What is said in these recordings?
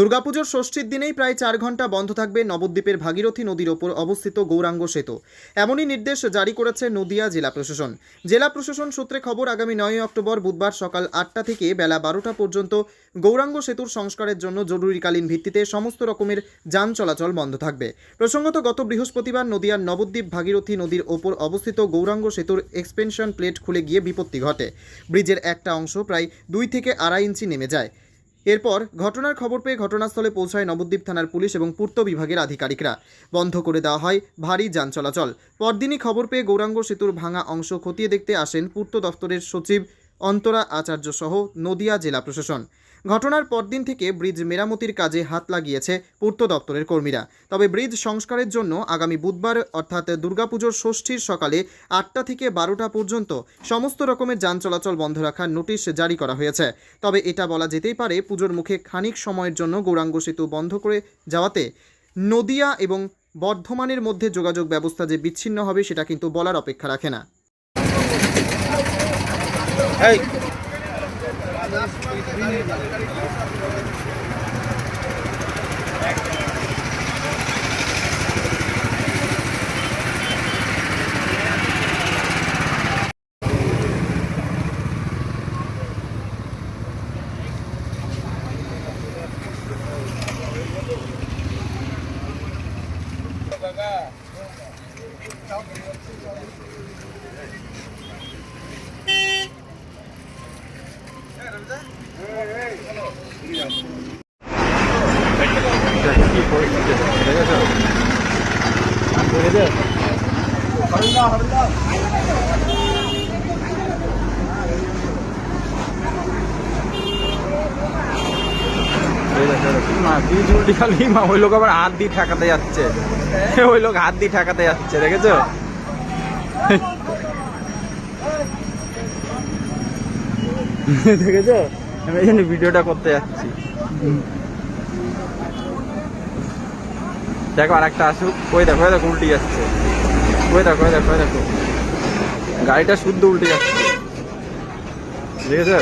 দুর্গাপুজোর ষষ্ঠীর দিনেই প্রায় চার ঘণ্টা বন্ধ থাকবে নবদ্বীপের ভাগীরথী নদীর ওপর অবস্থিত গৌরাঙ্গ সেতু। এমনই নির্দেশ জারি করেছে নদিয়া জেলা প্রশাসন। জেলা প্রশাসন সূত্রে খবর, আগামী নয় অক্টোবর বুধবার সকাল আটটা থেকে বেলা বারোটা পর্যন্ত গৌরাঙ্গ সেতুর সংস্কারের জন্য জরুরিকালীন ভিত্তিতে সমস্ত রকমের যান চলাচল বন্ধ থাকবে। প্রসঙ্গত, গত বৃহস্পতিবার নদিয়ার নবদ্বীপ ভাগীরথী নদীর ওপর অবস্থিত গৌরাঙ্গ সেতুর এক্সপেনশন প্লেট খুলে গিয়ে বিপত্তি ঘটে। ব্রিজের একটা অংশ প্রায় দুই থেকে আড়াই ইঞ্চি নেমে যায়। এরপর ঘটনার খবর পেয়ে ঘটনাস্থলে পৌঁছায় নবদ্বীপ থানার পুলিশ এবং পূর্ত বিভাগের আধিকারিকরা। বন্ধ করে দেওয়া হয় ভারী যান চলাচল। পরদিনই খবর পেয়ে গৌরাঙ্গ সেতুর ভাঙা অংশ খতিয়ে দেখতে আসেন পূর্ত দফতরের সচিব অন্তরা আচার্য সহ নদিয়া জেলা প্রশাসন। ঘটনার পরদিন থেকে ব্রিজ মেরামতির কাজে হাত লাগিয়েছে পূর্ত দপ্তরের কর্মীরা। তবে ব্রিজ সংস্কারের জন্য আগামী বুধবার, অর্থাৎ দুর্গাপুজোর ষষ্ঠীর সকালে আটটা থেকে বারোটা পর্যন্ত সমস্ত রকমের যান চলাচল বন্ধ রাখার নোটিশ জারি করা হয়েছে। তবে এটা বলা যেতেই পারে, পুজোর মুখে খানিক সময়ের জন্য গৌরাঙ্গ সেতু বন্ধ করে যাওয়াতে নদিয়া এবং বর্ধমানের মধ্যে যোগাযোগ ব্যবস্থা যে বিচ্ছিন্ন হবে সেটা কিন্তু বলার অপেক্ষা রাখে না। descuidar. ওই লোক আবার হাত দিয়ে ঠেকাতে যাচ্ছে ওই লোক হাত দিয়ে ঠেকাতে যাচ্ছে দেখেছ দেখেছ? আমি এই জন্য ভিডিওটা করতে যাচ্ছি। দেখো আর একটা আসুক। ওই দেখো ওই দেখো উল্টে যাচ্ছে। ওই দেখো ওই দেখো ওই দেখো। গাড়িটা শুদ্ধ উল্টে যাচ্ছে। ঠিক আছে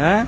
হ্যাঁ?